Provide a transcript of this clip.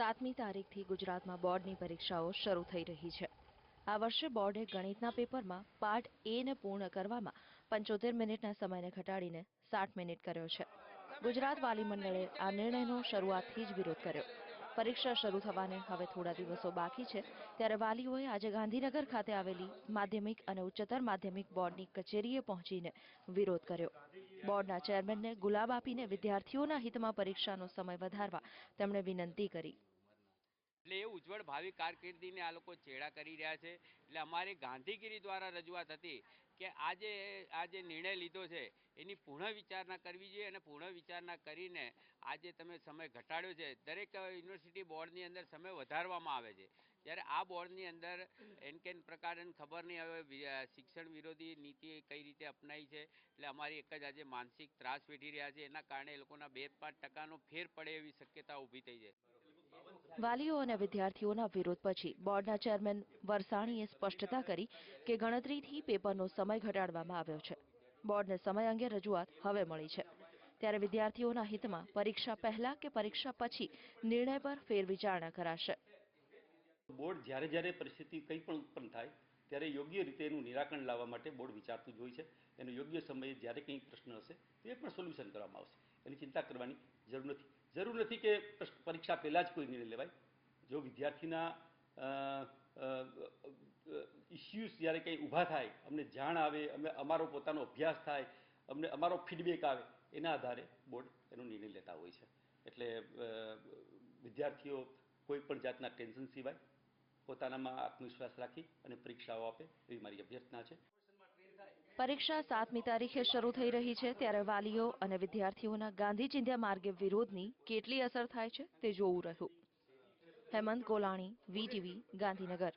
સાતમી તારીખથી ગુજરાતમાં બોર્ડની પરીક્ષાઓ શરૂ થઈ રહી છે. આ વર્ષે બોર્ડે ગણિતના પેપરમાં પાર્ટ એને પૂર્ણ કરવામાં પંચોતેર મિનિટના સમયને ઘટાડીને સાઠ મિનિટ કર્યો છે. ગુજરાત વાલી મંડળે આ નિર્ણયનો શરૂઆતથી જ વિરોધ કર્યો. પરીક્ષા શરૂ થવાને હવે થોડા દિવસો બાકી છે, ત્યારે વાલીઓએ આજે ગાંધીનગર ખાતે આવેલી માધ્યમિક અને ઉચ્ચતર માધ્યમિક બોર્ડની કચેરીએ પહોંચીને વિરોધ કર્યો. બોર્ડના ચેરમેનને ગુલાબ આપીને વિદ્યાર્થીઓના હિતમાં પરીક્ષાનો સમય વધારવા તેમણે વિનંતી કરી. એટલે એ ઉજ્જવળ ભાવિ કારકિર્દીને આ લોકો ચેડા કરી રહ્યા છે. એટલે અમારી ગાંધીગીરી દ્વારા રજૂઆત હતી કે આજે આ જે નિર્ણય લીધો છે, એની પૂર્ણ વિચારણા કરવી જોઈએ અને પૂર્ણ વિચારણા કરીને આજે તમે સમય ઘટાડ્યો છે, દરેક યુનિવર્સિટી બોર્ડની અંદર સમય વધારવામાં આવે છે. જ્યારે આ બોર્ડની અંદર એન કેન પ્રકારની ખબર નહીં હવે શિક્ષણ વિરોધી નીતિ કઈ રીતે અપનાવી છે, એટલે અમારી એક જ આજે માનસિક ત્રાસ વેઠી રહ્યા છે. એના કારણે એ લોકોના બે પાંચ ટકાનો ફેર પડે એવી શક્યતા ઊભી થઈ છે. વાલીઓ અને વિદ્યાર્થીઓના વિરોધ પછી બોર્ડના ચેરમેન વરસાણીએ સ્પષ્ટતા કરી કે ગણતરીથી પેપરનો સમય ઘટાડવામાં આવ્યો છે. બોર્ડને સમય અંગે રજૂઆત હવે મળી છે. ત્યારે વિદ્યાર્થીઓના હિતમાં પરીક્ષા પહેલા કે પરીક્ષા પછી નિર્ણય પર ફેરવિચારણા કરાશે. બોર્ડ જ્યારે જ્યારે પરિસ્થિતિ કંઈ પણ ઉત્પન્ન થાય, ત્યારે યોગ્ય રીતે એનું નિરાકરણ લાવવા માટે બોર્ડ વિચારતું જ હોય છે. એનો યોગ્ય સમયે જ્યારે કંઈ પ્રશ્ન હશે, તો એ પણ સોલ્યુશન કરવામાં આવશે. એની ચિંતા કરવાની જરૂર નથી. જરૂર નથી કે પરીક્ષા પહેલાં જ કોઈ નિર્ણય લેવાય. જો વિદ્યાર્થીના ઇસ્યુઝ જ્યારે કંઈ ઊભા થાય, અમને જાણ આવે, અમે, અમારો પોતાનો અભ્યાસ થાય, અમને, અમારો ફીડબેક આવે, એના આધારે બોર્ડ એનો નિર્ણય લેતા હોય છે. એટલે વિદ્યાર્થીઓ કોઈ પણ જાતના ટેન્શન સિવાય પોતાનામાં આત્મવિશ્વાસ રાખી અને પરીક્ષાઓ આપે એવી મારી અભ્યર્થના છે. પરીક્ષા સાતમી તારીખે શરૂ થઈ રહી છે ત્યારે વાલીઓ અને વિદ્યાર્થીઓના ગાંધી ચિંધ્યા માર્ગે વિરોધની કેટલી અસર થાય છે તે જોવું રહ્યું. હેમંત ગોલાણી, વીટીવી, ગાંધીનગર.